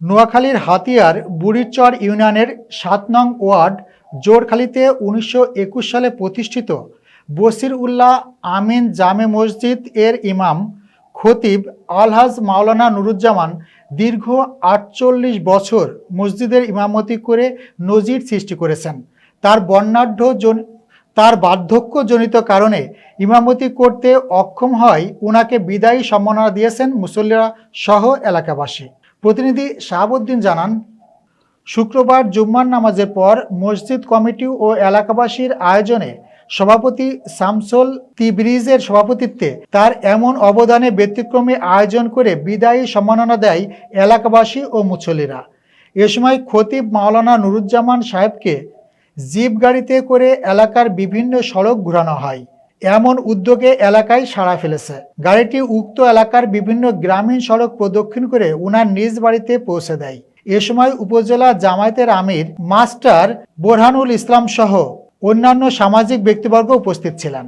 নোয়াখালীর হাতিয়ার বুড়িচর ইউনিয়নের সাত নং ওয়ার্ড, জোরখালীতে উনিশশো একুশ সালে প্রতিষ্ঠিত বসির উল্লাহ আমিন জামে মসজিদ এর ইমাম খতিব আলহাজ মাওলানা নুরুজ্জামান দীর্ঘ আটচল্লিশ বছর মসজিদের ইমামতি করে নজির সৃষ্টি করেছেন। তার বর্ণাঢ্য তার বার্ধক্যজনিত কারণে ইমামতি করতে অক্ষম হয় উনাকে বিদায়ী সম্মাননা দিয়েছেন মুসল্লিরা সহ এলাকাবাসী। প্রতিনিধি শাহাবুদ্দিন জানান, শুক্রবার জুম্মার নামাজের পর মসজিদ কমিটি ও এলাকাবাসীর আয়োজনে সভাপতি শামসুল তিব্রিজের সভাপতিত্বে তার এমন অবদানে ব্যতিক্রমে আয়োজন করে বিদায়ী সম্মাননা দেয় এলাকাবাসী ও মুসল্লিরা। এ সময় খতিব মাওলানা নুরুজ্জামান সাহেবকে জিপ গাড়িতে করে এলাকার বিভিন্ন সড়ক ঘোরানো হয়। এমন উদ্যোগে এলাকায় সাড়া ফেলেছে। গাড়িটি উক্ত এলাকার বিভিন্ন গ্রামীণ সড়ক প্রদক্ষিণ করে উনার নিজ বাড়িতে পৌঁছে দেয়। এ সময় উপজেলা জামায়াতের আমির মাস্টার বোরহানুল ইসলাম সহ অন্যান্য সামাজিক ব্যক্তিবর্গ উপস্থিত ছিলেন।